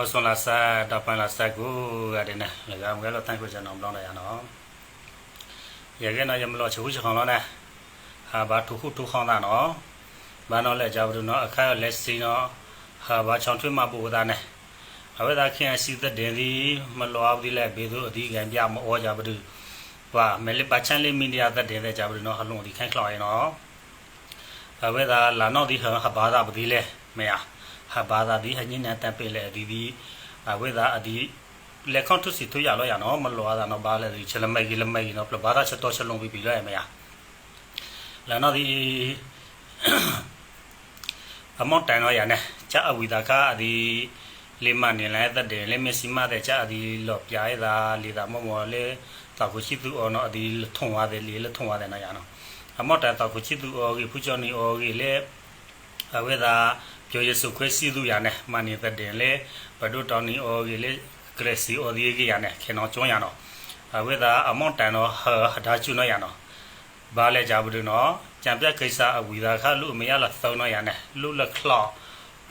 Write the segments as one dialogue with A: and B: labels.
A: ဟောဆွန်လာစာတပန်လာစာကိုရတယ်နဲ့လေကမကဲလို့တန်ကိုကျွန်တော်ပြောင်းလိုက်ရနော်ရကဲနော်ရမလို့ချူချခေါင်လို့နဲ့ဟာဘာထုခုထုခေါင်တာနော်ဘာနော်လဲကြောက်ဘူးနော်အခါလက်စီနော်ဟာဘာချောင်းထွေးမပူတာနဲ့အဝဲသာခင်စီတဲ့တင်ဒီမလောအောင်ဒီလဲဘေသူအဒီကံပြမဩကြဘူးဘာမဲလပချန်လေးမီဒီယာတဲ့တင်တဲ့ကြဘူးနော်အလုံးဒီခိုင်းခလောက်ရနော်အဝဲသာလာနော်ဒီဟာဘာသာပဒီလဲမရ ha ba da di ha nyin na ta pe le di di a we da a di le khon tu si tu ya lo ya no ma lo da no ba le di chele mai gi le mai no plo ba da cha to cha long bi bi lo ya me ya la no di အမောတိုင်တော့ရနဲ့ချာအဝီတာကအဒီလေမနေလဲတဲ့တယ်လေမစီမတဲ့ချာအဒီလော့ပြားရတာလေတာမောမောလေတောက်ခုချီသူအော်နော်အဒီထုံသွားတယ်လေလေထုံသွားတယ်နော်ရနော်အမောတိုင်တောက်ခုချီသူအော်ကြီးဖူချောနီအော်ကြီးလေအဝေသာ ပြောရစုခွဲစီသူရနဲ့မနေတဲ့တယ်လေဘဒုတောင်းနီအော်ကြီးလေဂရက်စီအော်ဒီကြီးရနဲ့ခင်တော်ကျွန်းရနော်အဝေသာအမောတိုင်တော့ဟာဒါချူနော်ရနော်ဘာလဲကြဘူးနော်ကြံပြကိစ္စအဝီသာခလူမရလာသုံးနော်ရနဲ့လူလက်ခလော့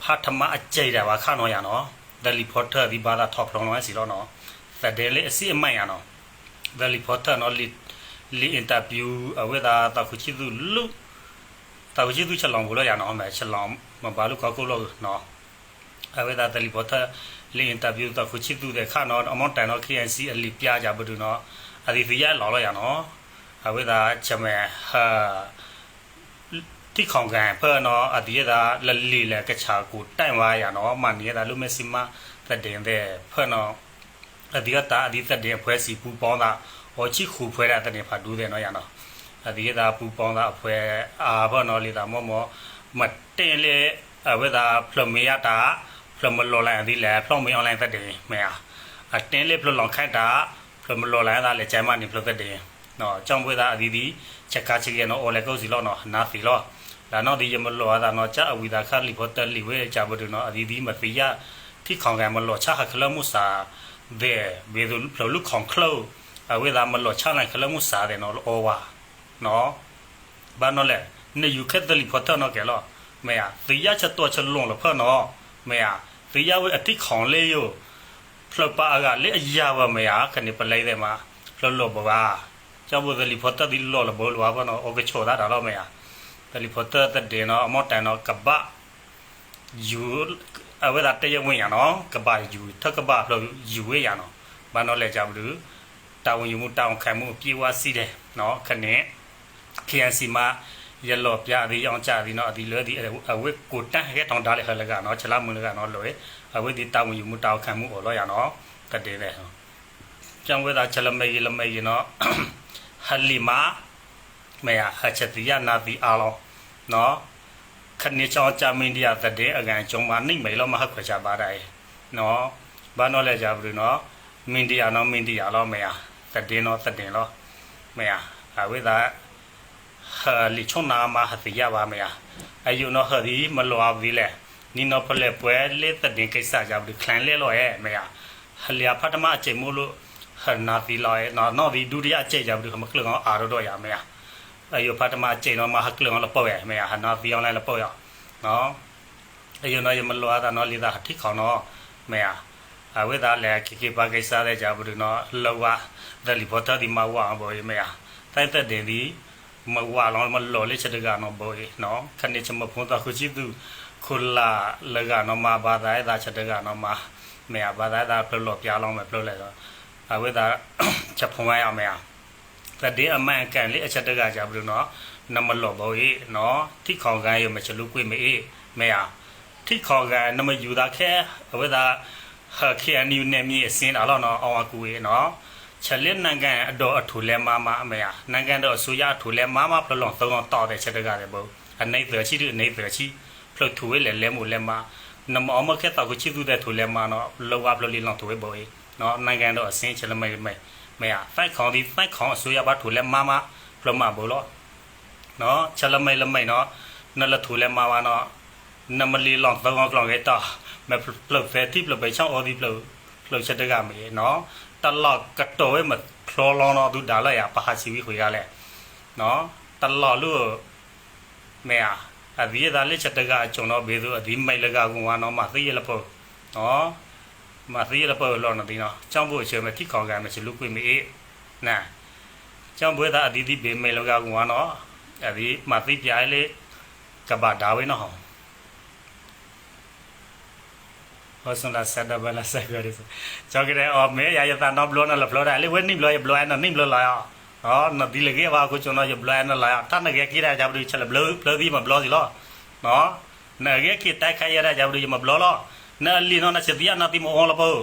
A: ဖတ်ထမအကျိတ်တယ်ပါခနော်ရနော်ဒလီဖော်တာဒီဘာသာထောက်ဖလုံးနော်စီတော့နော်ဖက်တယ်လေအစီအမိုင်ရနော်ဒလီဖော်တာနော်လီလီအင်တာဗျူးအဝေသာတခုချီသူလူတခုချီသူချက်လောင်ဘူးလို့ရနော်မယ်ချက်လောင် mabalu kakulo no aveda tali botha le interview ta khuchi tu de kha no amon tan no knc ali pya ja bu no ali fi ya lo lo ya no aveda chame ha ti khong gan phe no adi da la li le ka cha ku tai wa ya no man ye da lu me sima ta de de phe no adi ta adi ta de phwe si pu paw da ဟောချီခုဖွဲတာတနေဖာဒူးတယ်နော်ရနော်အဒီကတာပူပေါင်းတာအဖွဲအာဘောနော်လေတာမောမော ต่เพื่อเนาะอดีตาอดีตเด่นเพื่อสีปูปองตาโอชิคูเพื่อแต่เด่นพาดูเด่นเนาะอย่างเนาะอดีตาปูปองตาเพื่ออาเพื่อเนาะลีตามอมอมาเต้นเลยเอเวตาพลเมียตาพลมโลไลน์ดีแหละพลมีออนไลน์แต่เด่นแม่อะเต้นเลยพลลองแค่ตาพลมโลไลน์ตาเลยใจมันนี่พลแต่เด่นเนาะจังเวตาอดีดีချက်ကာချီကနော်အော်လေကောစီလောနော်နာဖီလောလာနော်ဒီယမလောဒါနော်ချာအဝီဒါခါလီဖို့တလီဝဲချာဘဒနော်အဒီဒီမသိယที่ของแกมันหลดชาคลมุสาเดเวดุเราลูกของเคลเวลามันหลดชาไหนคลมุสาเดเนาะโอวาเนาะบ้านนั่นแหละ နေယူခက်တလီဖတ်တော့နော်ကဲလောမေယာတေရချက်တော့ချက်လုံလဖနော်မေယာတေရဝဲအတိခေါင်လေးယိုဖလပါကလေအရာပါမေယာခနေပလိုက်တယ်မှာလောလောပါပါကြောက်ဘဒလီဖတ်တဒီလောလဘောလောပါနော်အိုကချောတာတော့မေယာတလီဖတ်တတဲ့နော်အမော့တန်နော်ကပယူအဝဲတာတရဝင်ရနော်ကပယူထက်ကပလောယူဝဲရနော်ဘာနော်လဲကြဘူးတာဝန်ယူမှုတာဝန်ခံမှုပြေဝစီတယ်နော်ခနဲ့ KNC မှာ ရလောပြအဒီအောင်ကြဒီနော်အဒီလွဲဒီအဝဲကိုတန်းဟဲတောင်းတားလေခလကနော်ချလာမှုလကနော်လွဲအဝဲဒီတာဝန်ယူမှုတာဝန်ခံမှုအော်လို့ရနော်ကတဲ့လေကျန်ဝဲတာချလမေလမေနော်ဟလီမာမေယဟချက်တိယနာတိအားလုံးနော်ခဏချောင်းချမင်းတရားတဲ့အကန်ကျုံမနှိမ့်မေလို့မဟုတ်ခွချပါတိုင်းနော်ဘာနော်လဲကြဘူးနော်မင်းတရားနော်မင်းတရားလို့မေယတဲ့နော်တဲ့လို့မေယအဝိဒါဟာ လီချုံနာမဟတိယပါမေယအယူနော်ဟဒီမလောအဝီလေနီနော်ဖလက်ပွဲလေတဲ့ကိစ္စကြဘူးခလန်လေလို့ရဲ့မေယဟလျာဖတ်တမအချိန်မို့လို့ဟနာသီလာရဲ့နော်နော်ဒီဒုတိယအချိန်ကြဘူးခမကလကောင်အာရတော့ရမေယအယဖတ်တမအကျိန်တော့မဟကလုံလပေါ့ရမေဟာနာဒီအောင်လိုက်လပေါ့ရနော်အယနော်ယမလောတာနော်လီတာထိခေါနော်မေဟာအဝိဒါလေခိခိပါကိစ္စတဲ့ကြဘူးနော်လောဝဒလီဘောတာဒီမဝါဘောမေဟာတိုက်တဲ့တင်ဒီ မဝါလောမလောလေးချက်တကနော်ဘောနော်ခဏချမဖုန်းတာခုချီသူခုလာလကနော်မဘာသာဒါချက်တကနော်မမေဟာဘာသာဒါပလောပြားလောင်းမယ်ပလောလဲတော့အဝိဒါချက်ဖုံးရအောင်မေဟာတတဲ့အမှန်ကန်လေးအချက်တကကြဘူးနော်နမလောဘောေနော်ထိခေါ်ကန်ရမချလူကွေမေမေယာထိခေါ်ကန်နမယူတာခဲအဝဒဟခေအနီနေမီအစင်းတော့နော်အောင်အကူေနော် ချက်လက်နန်ကန်အတော်အထူလဲမမအမေယာနန်ကန်တော့အစိုးရအထူလဲမမဖလုံးသုံးတော့တဲ့ချက်တကတယ်ဘောအနိုင်တချီအနိုင်တချီဖလို့ထူဝဲလဲလဲမို့လဲမနမအမခဲတော့ကိုချီသူတဲ့ထူလဲမနော်လောကဖလို့လီလောင်ထူဝဲဘောနော်နိုင်ငံတော့အစင်းချက်လမဲမဲမေယာဖိုက်ခေါင်ဒီဖိုက်ခေါင်အစိုးရဘာထူလဲမမဖလမဘောလို့နော်ချက်လမဲလမဲနော်နလထူလဲမဝါနော်နမလီလောင်သောကောင်းရဲ့တာမပလဖက်တိပလပဲချောင်းအော်ဒီပလပလချက်တကမေနော် တလော့ကတော်ဝဲမဖလောလောနော်သူဒါလာရပါဟာစီဝီခွေရလဲနော်တလော့လို့မေယာအဒီဒါလက်ချက်တကအကျုံတော့ဘေသူအဒီမိုင်လကကွန်ဝါနော်မသိရလဖို့နော် มาตีละเปิดหลอนตีเนาะจ้องบุเชื่อมาที่ของกันมาชิลุกวิมีเอนะจ้องบุตาอดีตเบเมลกากัวเนาะอดีมาตีပြိုင်လေကဘာဒါဝဲနော် ဟောစန်လာဆက်ဒဘလာဆက်ကြရစကြောက်ကတဲ့အော်မဲရရတာနော်ဘလောနော်ဘလောဒါလေဝဲနိဘလောရဘလောနော်နိဘလောလာဟောနဒီလေကေဘာကိုကျွန်တော်ရဘလောနော်လာတနကေကိရကြဘူးချက်ဘလောဘလောဒီမဘလောစီလောနော်နကေကိတိုက်ခိုင်ရကြဘူးမဘလောလောနော်လီနော်နချက်ဒီယာနတိမောလဘော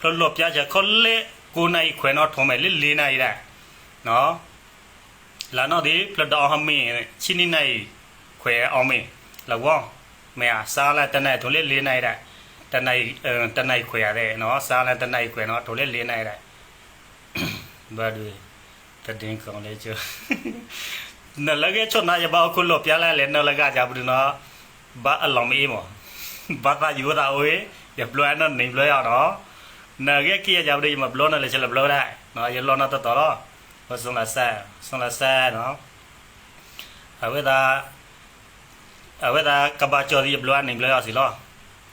A: ဖလောပြချခလေကိုနိုင်ခွဲနော်ထုံးမယ်လေလေးနိုင်ရနော်လာနော်ဒီဖလတော်ဟမင်းချိနိနိုင်ခွဲအောင်မင်းလောကမဲအစားလာတနဲ့ထုံးလေလေးနိုင်ရ တနိုင်တနိုင်ခွဲရတယ်နော်စားလာတနိုင်ခွဲနော်ထုံးလေလေးနိုင်ရဘာတွေတဒင်းကောင်လေးချေနလကေချွန်နာရပါခုလောပြလာလေနလကကြဘူးနော်ဘာအလောင်မေးမောဘာသာယူတာဝေးရပလွဲနော်နေပလွဲရတော့နာကေကီကြဘူးဒီမဘလောနော်လေချက်ဘလောได้နော်ရလောနော်တတော်တော့ဘာဆုံးလာဆာဆုံးလာဆာနော်အဝေဒါအဝေဒါကဘာချော်ဒီဘလောနေဘလောရစီလော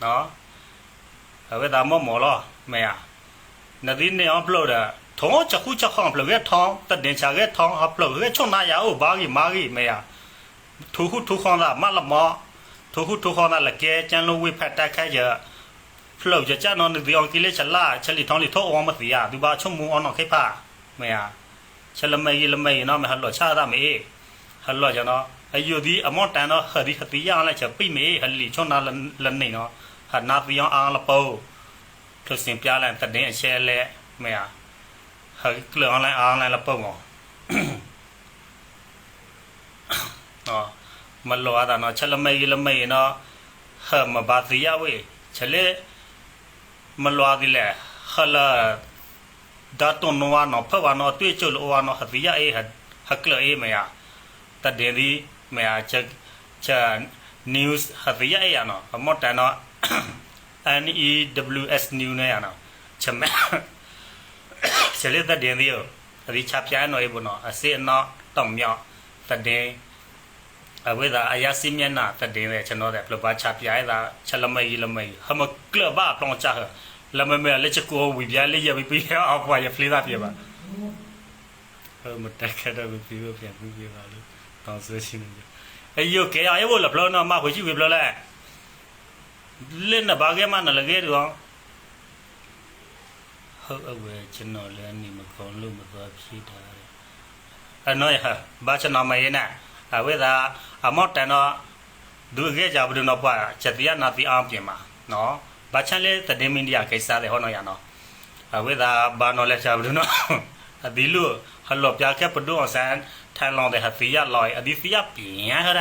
A: နော် အဝေဒါမောမောလောမဲရနဒီနေအပလောဒါထုံးချက်ခုချက်ခေါပလောကထောင်းတတင်ချာကထောင်းအပလောကချုံနာရအိုဘာကြီးမာကြီးမဲရထူခုထူခေါလာမလမောထူခုထူခေါလာလကဲကျန်လုံးဝိဖတ်တက်ခိုက်ရဖလောက်ကြကြနော်ဒီအောင်ကိလေချလာချက်လီထောင်းလီထောအောင်မသိရဒီဘာချုံမူအောင်ခိဖာမဲရချက်လမေလမေနော်မဟလောချာတာမေဟလောကျွန်တော်အယူဒီအမော့တန်တော့ဟဒီခတိရလိုက်ချက်ပိမေဟလီချုံနာလနေနော် ဟာနာပီယောအားလပိုးသူစင်ပြလိုက်တတဲ့ရှဲလဲမဲရဟာကလောင်းလိုက်အားလိုက်လပိုးမောနော်မလောတာနော်ချက်လမေလမေနော်ဟမဘာတိယဝေချက်လေမလောဒီလေခလာဒါတုံနောနော်ဖဝနော်တွေ့ချလောနော်ဟတိယအေဟဟကလအေမယတဒေဒီမယချက်ချာ news ဟတိယအေယနော်အမောတန်နော် NEWS new နဲ့ရနော်ချက်မဲချက်လေတဒေဒီယောအဒီချပြာနော်အေဘနော်အစေနော်တောင်မြောက်တဒေအဝိဒါအယာစီမျက်နာတတဲ့ကျွန်တော်တဲ့ပလပါချပြိုင်တာချက်လမေးလမေးဟမကလဘပလောင်ချာလမေးလက်ချကိုဝီပြလေးရပြီးပြီးအောက်ပွားရဖလေးသားပြပါဟမတက်ခတော့ပြီးပြီးပြန်ပြီးပြပါလို့တောင်းဆိုရှင်နေအေယိုကေအယောလပလောနာမခွရှိဝီပလောလဲ လင်းနဘာကဲမနလကေတော့ဟုတ်အဝဲကျွန်တော်လည်းနေမကောင်းလို့မသွားဖြစ်တာအနော်ရဘာချနာမယေနာအဝေဒါအမော့တန်တော့ဒုကေကြဘူးတော့ပါချက်တရားနာတိအောင်ပြင်ပါနော်ဘာချန်လေတဒင်းမင်းဒီယာကိစ္စတဲ့ဟောနော်ရနော်အဝေဒါဘာနော်လက်ချဘူးနော်အဒီလူဟလောပြကပဒုအဆန်ထိုင်လောင်တဲ့ဟတိယလော်အဒီစီယပြင်ဟရ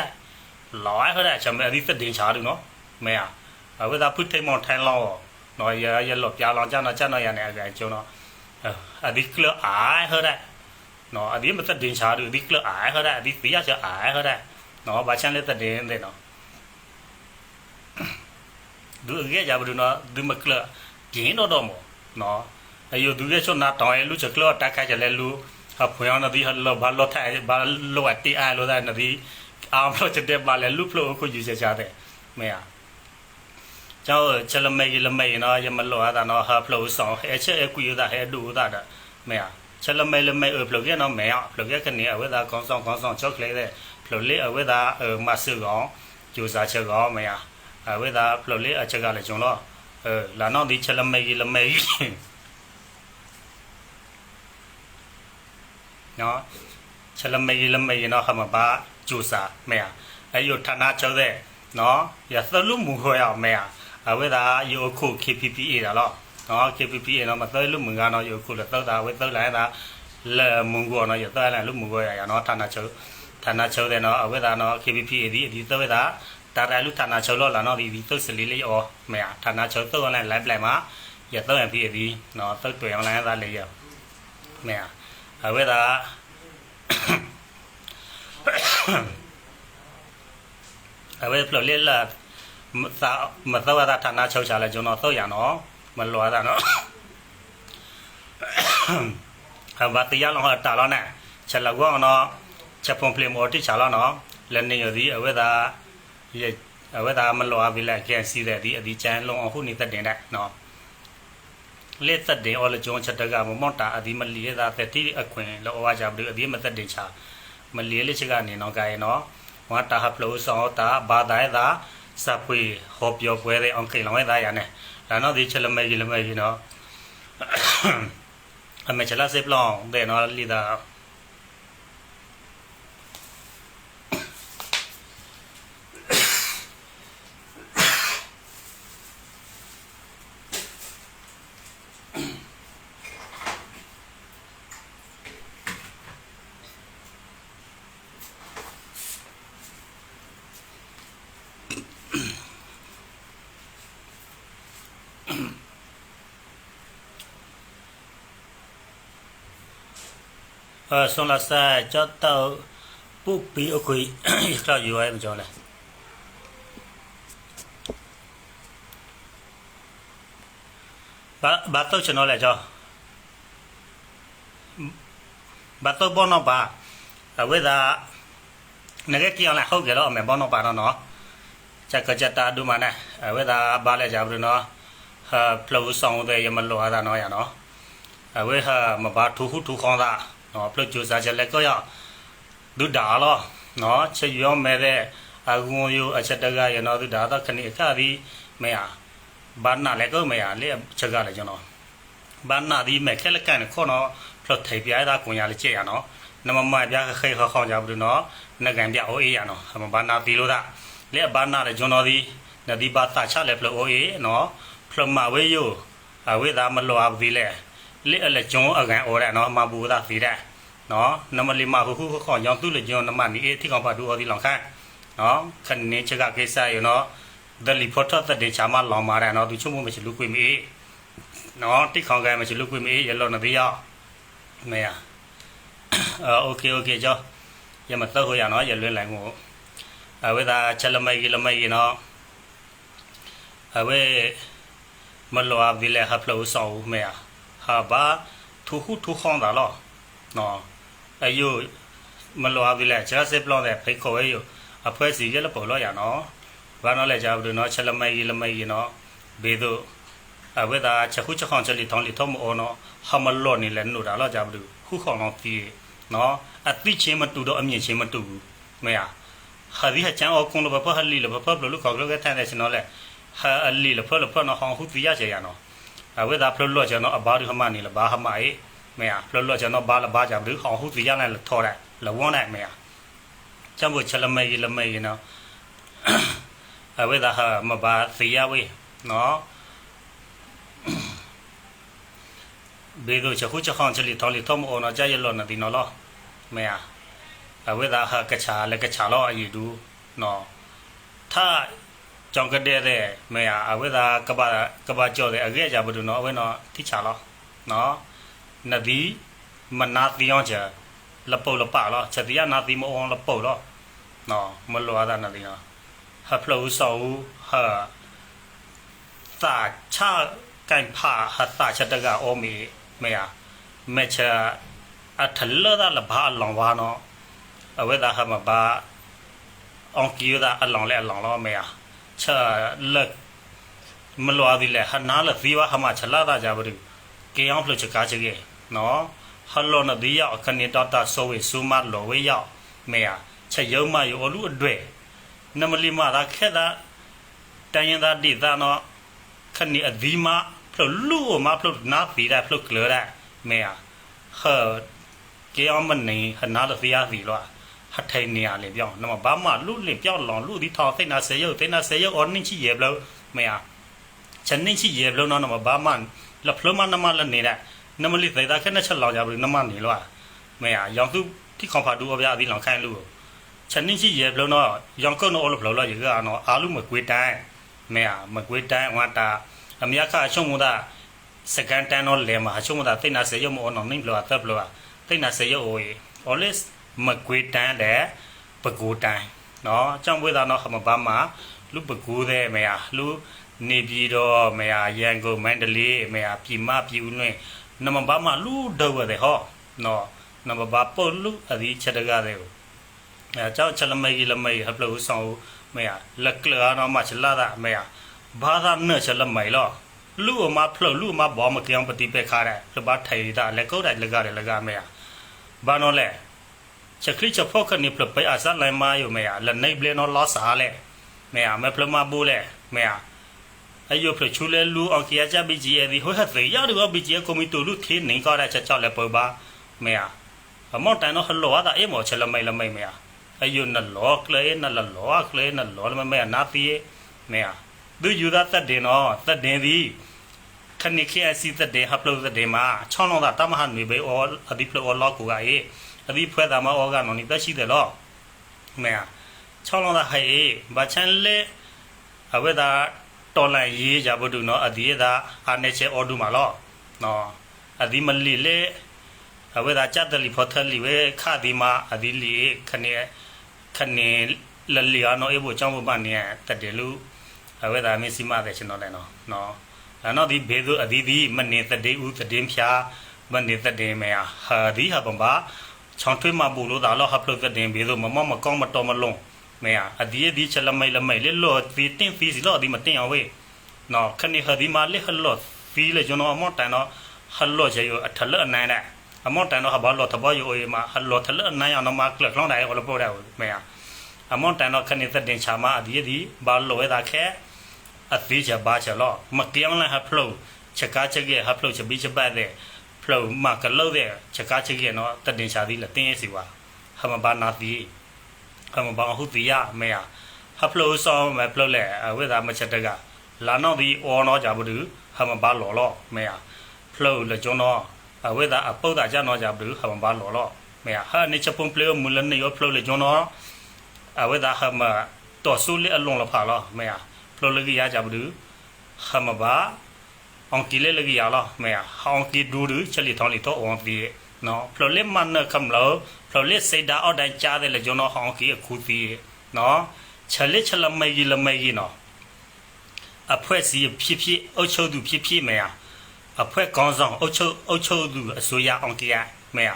A: လော်ဟရချမ်အဒီသဒင်းချာလူနော်မဲ အဝေဒါဖုတ်ထိမောင်ထိုင်လောနော်ရရလော်ပြလောင်ကြနော်ကြနော်ရနေအကြကျုံနော်အဒီကလအားဟရနော်အဒီမသက်တင်ချာดูဒီကလအားခရအဒီပြရချာအားခရနော်ဘာချန်လက်သက်တင်တဲ့နော်ဒုကေကြဘူးနော်ဒီမကလဂျင်းတော့တော့မောနော်အယုဒုကေချွန်နာတောင်းရလူချကလတက်ခါချလဲလူဟဖွောင်းနဒီဟလောဘာလောထိုင်ဘာလောအတီအားလောတဲ့နဒီအာမလို့ချက်တဲ့ပါလဲလူဖလို့ခုယူချက်ချတဲ့မေယာ ကျောင်းချက်လမေလမေနော်ယမလောတာနော်ဟာဖလို့ဆောင်အဲချက်အကူရတာဟဲဒူတာမေယာချက်လမဲလမဲအပလောကနော်မဲအပလောကကနေအဝဲသာကောင်းဆောင်ကောင်းဆောင်ချုပ်ကလေးတဲ့ပလောလေးအဝဲသာမဆူကောင်ကျူစာချက်ကောင်မဲအဝဲသာပလောလေးအချက်ကလည်းကျွန်တော်အဲလာနောက်ဒီချက်လမဲကြီးလမဲကြီးနော်ချက်လမဲကြီးလမဲကြီးနော်ဟမပါကျူစာမဲအဲယုဌာနချုပ်တဲ့နော်ရသလူမူခေါ်ရမဲ အဝဲသာယုခု KPPA တာလောနော် KPP နော်မသေးလို့မငါနော်ယခုလတော့တာဝဲတော့လိုက်တာလဲမုံကောနော်ရတော့လိုက်လို့မုံကောရရနော်ဌာနချုပ်ဌာနချုပ်တဲ့နော်အဝဲတာနော် KPP ဒီဒီတော့တာတာရလူဌာနချုပ်လို့လာနော်ဒီဒီတော့စလီလေးအော်မရဌာနချုပ်တော့လိုက် live လိုက်မှာရတော့ရပြီဒီနော်တော့တွေ့အောင်လိုက်တာလေးရမရအဝဲတာအဝဲဖလို့လေးလာမ သာမသာဝတာဌာနချုပ်ချလာကျွန်တော်တော့ရနော်မလွာတာနော်အဘတ်တရားလုံးဟာတာလောနဲ့ချက်လောက်ကောနော်ချက်ဖုန်ဖလင်မော်တိချာလောနော်လက်နေရသည်အဝဲသာရဲ့အဝဲသာမလွာပြီလိုက်ကျန်စီတဲ့ဒီအဒီချမ်းလုံးအောင်ခုနေတက်တင်တဲ့နော်လက်သက်တင်အော်လဂျွန်ချက်တကမမော့တာအဒီမလီရတာတက်တီအခွင်လောဝါကြဘူးအဒီမသက်တင်ချာမလီလက်ချကနေနော်ကဲနော်ဝါတာဟပလို့ဆောတာဘာဒိုင်သာ စပွေဟောပြောပွဲတဲ့အောင်ကိလောင်းရရနဲ့လာနော်ဒီချက်လမဲကြီးလမဲကြီးနော်အမေချလာစေပလောင်းတဲ့နော်လီတာ ส่งลักษาจอดเต่าปุ๊บปีโอคุยเข้าอยู่ไว้มันจอเลยบาบาตัวชนอะไรจอบาตัวบอนอบาแต่เวลาในเกี่ยวนะเขาเกี่ยวแล้วแม่บอนอบาเนาะจะก็จะตาดูมานะเวลาบาเลยจับดูเนาะเอ่อพลูสองเตยมันลัวตาเนาะอย่างเนาะเวลามาบาทุกทุกของตา နော်ဖလို့ကြိုးစားချက်လက်ကောရဒူဒါလောနော်ချက်ရောမဲတဲ့အကူယအချက်တကရနော်ဒူဒါတော့ခဏအခါဒီမဲဟာဘာနာလည်းကောမရလေချက်ကလည်းကျွန်တော်ဘာနာဒီမဲ့ခက်လက်ကန်ခေါနော်ဖလတ်ထိုင်ပြရတာကွန်ရလေကြည့်ရနော်နမမပြခေခေခေါကြဘူးနော်နကန်ပြအိုးအေးရနော်ဘာနာဒီလို့တာလေဘာနာလည်းကျွန်တော်ဒီနဒီဘာတာချလည်းဖလအိုးအေးနော်ဖလမဝေယိုအဝေသာမလောအဘူးလေ လေအလက်ကျွန်အကန်အော်ရနော်မဘူတာဖီတဲ့နော်နမလီမခုခုခေါကြောင့်သူ့လေကျွန်နမနီအေးထိကောင်ပါဒူအော်ဒီလောင်ခန့်နော်ခဏင်းချက်ကကိစ္စရနော် the report တဲ့ဒေချာမလောင်မာတယ်နော်သူချုံမမရှိလူကွေမီနော်တိခေါင်ကဲမရှိလူကွေမီရလောနဒီယောမေယာအာโอเคโอเคကြောရမတော့ရနော်ရလွင်လိုက်မို့အဝေသာချက်လမိုင်ကလမိုင်နော်အဝေမလောအဗီလေဟဖလို့ဆောက်မေယာ ဟာဘာသူခုသူခေါင်းတာလောနော်အယုမလောအဗီလေချက်စပလောတဲ့ဖိတ်ခေါ်ရအဖွဲစီရလပေါ်လို့ရနော်ဘာနော်လဲကြဘူးနော်ချက်လမိုင်ကြီးလမိုင်ကြီးနော်ဘေတို့အဝဲတာချက်ခုချက်ခေါင်ချက်လီထောင်းလီထုံးမအောနော်ဟမလော့နေလဲနို့တာတော့ကြဘူးခုခေါင်တော့တီးနော်အတိချင်းမတူတော့အမြင့်ချင်းမတူဘူးမေယာဟာဒီဟာချန်အောကုန်းလို့ဘဖဟလီလို့ဘဖဘလို့ခေါကလို့ကတန်းတယ်စနော်လဲဟာအလီလို့ဖလို့ဖနော်ဟောင်းဟုတီးရချေရနော်အ ဝဲတာဖလို့လော့ချနော်အဘာဒီဟမနေလဘာဟမအေးမေယာဖလို့လော့ချနော်ဘာလဘာကြဘူးဟောင်းဟုတီးရလဲထော်တယ်လဝန်းနိုင်မေယာချမ်းဖို့ချက်လမိုင်ကြီးလမိုင်ကြီးနော်အဝိဒါဟမဘာစီယဝေနော်ဘေဒိုချခုချခေါန်ချလီထော်လီထုံးအော်နော်ကြရလောနဒီနော်လောမေယာအဝိဒါဟကချာလကချာလောအယူဒူနော်သာ ကြောင့်ကတဲ့တဲ့မေယာအဝိဒါကဘာကဘာကြောတဲ့အကြကြဘဒူနော်အဝိနော်တိချာလောနော်နဒီမနာတိယောချာလပုတ်လပလောချက်တိယနာတိမောလပုတ်လောနော်မလောရတာနဒီနော်ဟဖလို့ဆောဟာသာချကန်ဖာဟတာချက်တကအောမီမေယာမေချာအထလဒလဘာလောင်ဝါနောအဝေဒဟမဘာအောင်ကီယဒအလောင်လဲအလောင်လောမေယာ ချာလက်မလွာဒီလေဟနာလသီဝဟမချလာတာကြဘူးကေအောင်ဖလို့ချကာချေနော်ဟလောနဒီယောအခနိတတာဆိုဝေဆူမလောဝေယောမေယာချက်ယုံမယောလူအတွေ့နမလီမာသာခက်တာတန်ရင်သာတိသာနော်ခဏီအဒီမဖလို့လူမဖလို့နာဖီတာဖလို့ကလရမေယာဟဲကေအမနေဟနာလဖီယာဖီလော ဟထိုင်နေရလေပြောင်းနော်ဘာမှလူလင်ပြောင်းလောင်လူဒီထောင်သိနာစေရုပ်သိနာစေရုပ်အော်နင်းချီရေဘလောမယာချန်နင်းချီရေဘလောနော်ဘာမှလဖလမနမလနေတဲ့နမလိသေတာခက်နဲ့ချက်လောင်ကြဘူးနမနေလောမယာရောင်သူတိခေါဖာတူအပြာဒီလောင်ခိုင်းလူချန်နင်းချီရေဘလောနော်ရောင်ကုတ်နော်အော်လဘလောလောရေကနော်အာလူမကွေးတန်းမယာမကွေးတန်းဝါတာအမြခအချုံမတာစကန်တန်းတော့လဲမှာအချုံမတာသိနာစေရုပ်မောနော်နင်းဘလောသက်ဘလောသိနာစေရုပ်ဟို always မကွေတန်းတဲ့ပကူတန်းเนาะကြောင့်ဝေးတာတော့ခမဘာမှာလူပကူတဲ့မေယာလူနေပြည်တော်မေယာရန်ကုန်မန္တလေးမေယာပြည်မပြည်ဦးလွင်နမဘာမှာလူတော့တဲ့ဟောเนาะနမဘာပုတ်လူအဒီချက်တကားတဲ့အဲကြောင့်ချက်လမေလမေဟပလို့ဆောင်မေယာလက်ကလာတော့မှချက်လာတာမေယာဘာသာနဲ့ချက်လမေလော လူအမဖလို့လူအမဘောမကြောင်ပတိပဲခါတဲ့လဘထိုင်တာလက်ကောက်တယ်လကတယ်လကမဲဘာနော်လဲ ချက်ခရစ်ချက်ဖောက်ခနိဖလပဲအစလိုက်မာယိုမဲလနေဘလနော်လောစာလဲမဲမဲဖလမဘူလဲမဲအယုဖလချူလဲလူအောင်ကရကြဘီဂျီအဒီဟိုဟတ်သေးရတော့ဘီဂျီကွန်မီတူလူသေးနေကြတဲ့ချက်ချောက်လဲပေါ်ပါမဲအမောတန်တော့ဟလောတာအေမောချက်လမိတ်လမိတ်မဲအယုနလောကလေနလလောကလေနလောမမဲနာတီမဲသူယူသားသက်တင်တော့သက်တင်သည်ခဏခေအစီသက်တဲ့ upload တဲ့မှာချောင်းလုံးတာတမဟာနေပဲအော်အဒီဖလောလောကူကရေအ ဒီဖွဲတာမအော်ကနော်နိတက်ရှိတယ်လို့မဲချောင်းလုံးတာဟဲ့ဘာချန်လေအဝဲတာတော်လန်ရေးကြဖို့တူနော်အဒီရတာအာနေချေအော်ဒူမှာလို့နော်အဒီမလီလေအဝဲတာကြက်တလီဖော်ထလီဝဲခဒီမှာအဒီလီခနေခနေလလီအနော်အေဘချောင်းဘပနေတက်တယ်လူအဝဲတာမင်းစီမတဲ့ကျွန်တော်လည်းနော်နော်လာတော့ဒီဘေသူအဒီဒီမနေတတေဦးတည်င်းဖြာမနေတတေမယဟာဒီဟာပံပါ ချောင်းထွေးမပူလို့ဒါတော့ဟပ်လို့တည်င်းဘေသူမမမကောင်းမတော်မလုံးမယအဒီဒီချလမိုင်လမိုင်လေလို့ဒီတင်းဖီစီလို့ဒီမတင်အောင်ဝေးနော်ခဏဟာဒီမလေဟလို့ဖီလေကျွန်တော်အမောတန်တော့ဟလို့ချေရအထလအနိုင်တဲ့အမောတန်တော့ဟာဘာလို့တဘောယိုအေမှာဟလို့ထလအနိုင်အောင်တော့မကလလောင်းတယ်ဟောလို့ပို့တယ်မယအမောတန်တော့ခဏသက်တင်ချာမအဒီဒီဘာလို့ဝဲတာခဲအသေးချဘာချလောမပြောင်းလဲဟဖလို့ချက်ကားချက်ရဲ့ဟဖလို့ချက်ပြီးချက်ပတ်တဲ့ ဖလို့မကလို့တဲ့ချက်ကားချက်ရဲ့နော်တတင်ချာသည်လက်တင်းရဲ့စီဝါဟမဘာနာတီဟမဘာဟုတီယာမေယဟဖလို့ဆောမဖလို့လေဝိဒါမချက်တကလာတော့ဒီအော်တော့ကြဘူးဟမဘာလော်လောမေယဖလို့လေကျွန်တော်ဝိဒါအပုဒ္ဒါကြတော့ကြဘူးဟမဘာလော်လောမေယဟာနေချက်ပုံပလေမူလနေရောဖလို့လေကျွန်တော်အဝိဒါဟမတော်ဆူလေ အလုံးလဖာလောမေယ plo lagi ya jabdu hama ba ong ki le lagi ya lo me ya ong ki du du chali thong li to ong ti no plo le man na kham lo plo le sai da out dan cha de le jo no ong ki khu ti no chale chala mai gi la mai gi no အဖွဲ့စီဖြစ်ဖြစ်အုပ်ချုပ်သူဖြစ်ဖြစ်မယ်အဖွဲ့ကောင်းဆောင်အုပ်ချုပ်အုပ်ချုပ်သူအစိုးရအောင်တရားမယ်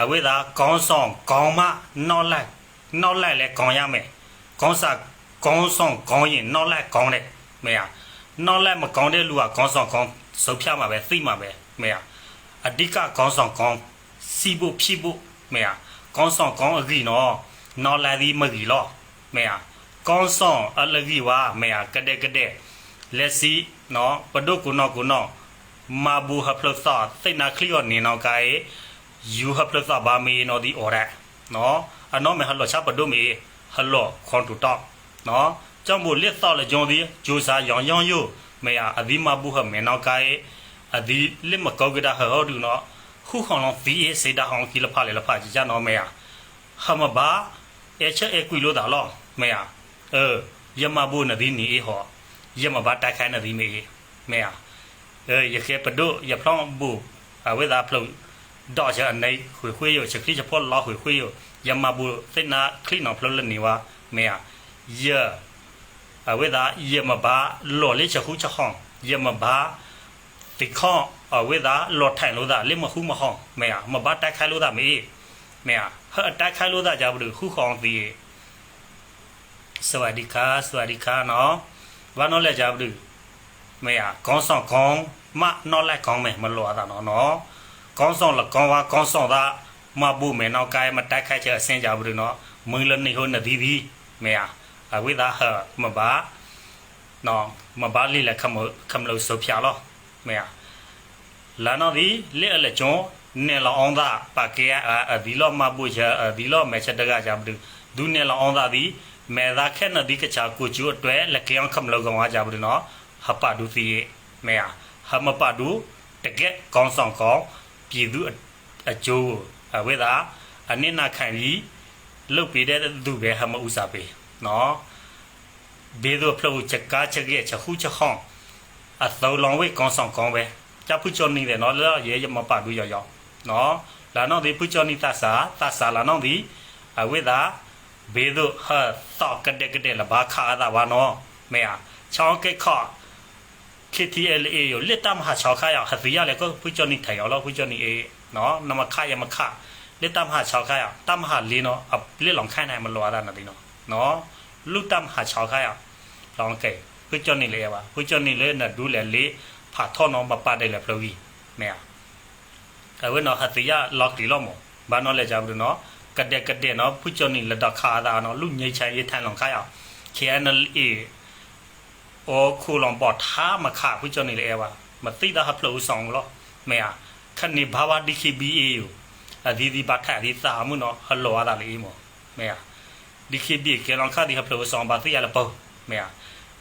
A: အဝိဒါကောင်းဆောင်ကောင်းမနောက်လိုက်နောက်လိုက်လဲကောင်းရမယ်ကောင်းစားကောင်းဆောင်ကောင်းရင်နောက်လိုက်ကောင်းတယ်မေယာ နောက်လိုက်မကောင်းတဲ့လူကကောင်းဆောင်ကောင်းစုပ်ဖြတ်မှာပဲသိမှာပဲမေယာအဓိကကောင်းဆောင်ကောင်းစီဖို့ဖြည့်ဖို့မေယာကောင်းဆောင်ကောင်းအကြီးနော်နောက်လိုက်ဒီမကြီးလောမေယာကောင်းဆောင်အလကြီးဝါမေယာကတဲ့ကတဲ့လက်စီနော်ပဒုကုနောကုနောမာဘူဟဖလသသိနာခလီယောနေနောကိုင်ယူဟဖလသဘာမီနော်ဒီအော်ရနော်အနော်မေဟလောချပဒုမီဟလောခွန်တူတော့နော် ကြောင့်မို့လက်တော့လေဂျွန်ဒီဂျိုစာရောင်ရောင်ယိုမေယာအဒီမဘူးဟမေနောကိုင်အဒီလက်မကောက်ကဒါဟောဒူနော်ခုခေါလောဗီအေစေတာအောင်ကီလဖလေလဖကြကြနော်မေယာဟမဘာအချက်အကွီလို့တာလောမေယာเออยมบูนดีนี่ဟောยมบาตาခိုင်နဒီမေမေယာเออยเคปดุยพลองบูအဝိဒါဖလုံတော့ချအနေခွေခွေရချက်ခိချက်ဖောလောခွေခွေရยมบู เวลาเยมบาหล่อเลชคุชห้องเยมบาติข้อเวลาหล่อแทงโลดาเลมคุมาห้องไม่อะมาบาแตกไขโลดาไม่ไม่อะเฮอแตกไขโลดาจะบรือคู่ของตีสวัสดีค่ะสวัสดีค่ะเนาะว่าน้องแหละจะบรือไม่อะกองสองกองมะน้องแหละกองไม่มันหล่อตาเนาะเนาะกองสองละกองว่ากองสองตามาบุเมนเอากายมาแตกไขเจอเส้นจะบรือเนาะมึงเล่นในคนน่ะดีๆไม่อะ အဝိဒါဟမဘာနော်မဘာလေးလက်ခမခမလို့ဆိုဖြာလောမေယလာနော်ဒီလေအလက်ကျွန်းနေလောင်းသားပါကေအဒီလောမဘူချာဒီလောမဲချက်တကကြဘူးဒူနေလောင်းသားဒီမဲသာခက်နဒီကချာကိုကျူအတွက်လက်ကြောင်းခမလို့ကောင်အားကြဘူးနော်ဟပဒူစီမေယဟမပဒူတကက်ကောင်းဆောင်ကောင်းပြည်သူအကျိုးအဝိဒါအနစ်နာခံပြီးလုတ်ပေးတဲ့သူပဲဟမဥစားပေး နော်ဘေးတို့ဖလို့ချက်ကားချက်ရဲ့ချက်ဟူချက်ဟောင်းအသောလောင်ဝေးကောင်းဆောင်ကောင်းပဲကြဖူချောနေတယ်နော်လာရဲရမပါဘူးရော်ရော်နော်လာနောက်ဒီဖူချောနေတဆာတဆာလာနောက်ဒီအဝိဒါဘေးတို့ဟာတောက်ကတဲ့ကတဲ့လဘာခါတာဝါနော်မေယာချောင်းကိခါ KTLA ရလက်တမဟာချောင်းခါရဟစီရလည်းကိုဖူချောနေထိုင်ရော်ဖူချောနေအေနော်နမခါရမခါလက်တမဟာချောင်းခါရတမဟာလင်းနော်အလက်လောင်ခိုင်းနိုင်မလွာတာနော်ဒီနော် နော်လူတမ်ဟာချောခါရလောင်ကဲခွကြနေလေပါခွကြနေလေနဒူလေလေဖာထောနောမပတဲ့လေဖလိုကြီးမဲအဝဲနော်ဟာတရလောက်တီလောမဘာနော်လေကြဘူးနော်ကတဲ့ကတဲ့နော်ခွကြနေလတခါတာနော်လူငိတ်ချင်ရထန်လောင်ခါရ KNL A အော်ခူလောင်ပေါ်ထားမခခွကြနေလေပါမသိတာဟာဖလိုဆောင်လောမဲခဏိဘာဝဒီခီဘီအေယူအဒီဒီဘာခါဒီစာမှုနော်ဟလောရတာလေမေမဲ ဒီခိဘီကေလောင်ခါဒီဟဖလို့ဆောင်ပါသိရလပေါ့မဲ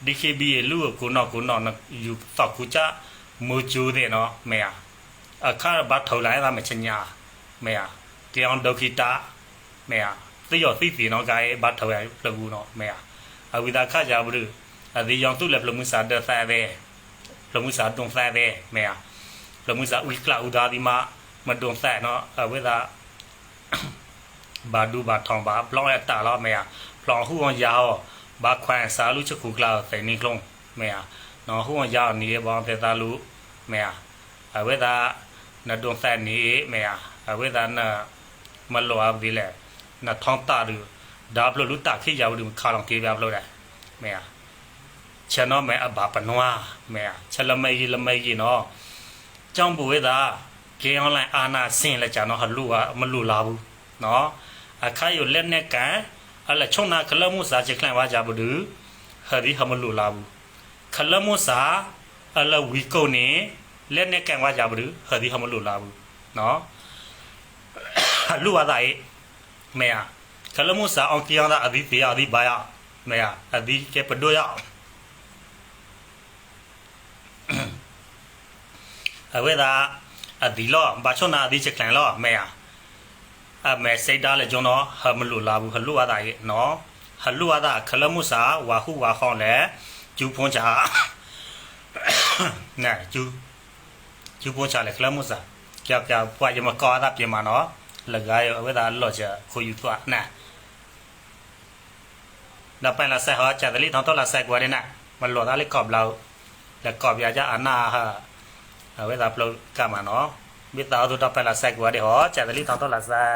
A: DKB လူကိုနော်ကိုနော်ယူတော့ကူချမူကျူတဲ့နော်မဲအခါဘတ်ထော်လိုက်တာမချညာမဲတရားဒုက္ခိတာမဲသိရသိစီနော်ကဲဘတ်ထော်ရပလူနော်မဲအဝိဒါခကြဘူးအဒီယောင်သူလည်းပလူမှုစာတဲ့ဆာပဲပလူမှုစာတုံဆာပဲမဲပလူမှုစာဝိကလာဥဒါဒီမာမတုံဆာနော်အဝိဒါ ဘာဒူဘာထောင်ဘာပလောင်ရတာလာမေယာပလောင်ဟူအောင်ရောဘာခွန်စာလူချခုကလာသိနေကလုံးမေယာနော်ဟူအောင်ရောနေဘောင်ပြတာလူမေယာအဝေဒာနဒုံဆန်နေမေယာအဝေဒာနမလောအဗီလေနထောင်တာလူဒါဘလလူတာခိရောလူခါလောင်ကေပြဘလို့လေမေယာချန်တော့မဲအဘာပနွားမဲချက်လမဲကြီးလမဲကြီးနော်ကြောင်းပွေးတာဂေးအွန်လိုင်းအာနာဆင်းလဲကြာတော့ဟလူကမလူလာဘူးနော် အခါရလက်နဲ့ကန် ala chona kalamu sa che klan wa ja bu du hari hamalu la bu kalamu sa ala wi ko ne le ne kan wa ja bu du hari hamalu la bu no lu wa dai me ya kalamu sa on ki yang da adi ti ya adi ba ya me ya adi ke pdo ya အဝဲသာအဒီလောဘာချွန်နာအဒီချက်ကန်လောမဲယာအ မဲစိတ်သားလေကျွန်တော်ဟမလူလာဘူးဟလူအတာရဲ့နော်ဟလူအတာခလမှုစာဝါဟုဝါခေါလေကျူဖွန်ချာနဲကျူကျူဖွန်ချာလေခလမှုစာကြောက်ကြောက်ပွားရမကောတာပြင်မှာနော်လကားရအဝဲသာလော့ချခိုယူသွားနဲဒါပိုင်လာဆက်ဟောချာတလီထောင်းတော့လာဆက်ကွာရနေမလော်သားလေးကော့ဘလောက်လက်ကော့ပြကြအနာဟာအဝဲသာပလုတ်ကမှာနော် မိသားစုတော့ပိုင်လာဆက်ကွာတယ်ဟောချာတလီထောင်းတော့လာဆက်